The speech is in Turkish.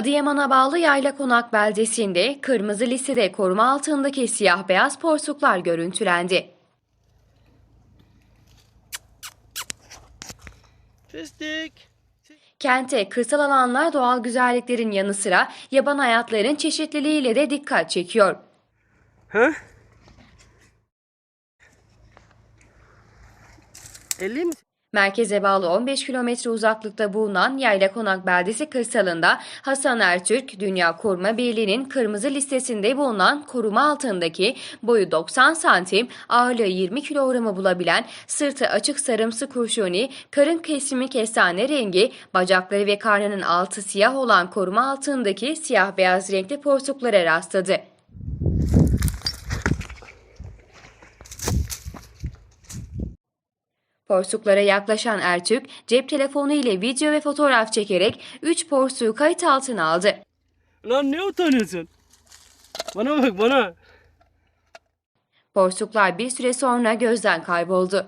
Adıyaman'a bağlı Yayla Konak beldesinde kırmızı listede koruma altındaki siyah beyaz porsuklar görüntülendi. Fıstık. Kente kırsal alanlar doğal güzelliklerin yanı sıra yaban hayatların çeşitliliğiyle de dikkat çekiyor. Ha? 50 mi? Merkeze bağlı 15 kilometre uzaklıkta bulunan Yayla Konak beldesi kırsalında Hasan Ertürk Dünya Koruma Birliği'nin kırmızı listesinde bulunan koruma altındaki boyu 90 santim, ağırlığı 20 kilogramı bulabilen sırtı açık sarımsı kurşuni, karın kesimi kestane rengi, bacakları ve karnının altı siyah olan koruma altındaki siyah beyaz renkli porsuklara rastladı. Porsuklara yaklaşan Ertürk, cep telefonu ile video ve fotoğraf çekerek 3 porsuğu kayıt altına aldı. Lan ne utanıyorsun? Bana bak bana. Porsuklar bir süre sonra gözden kayboldu.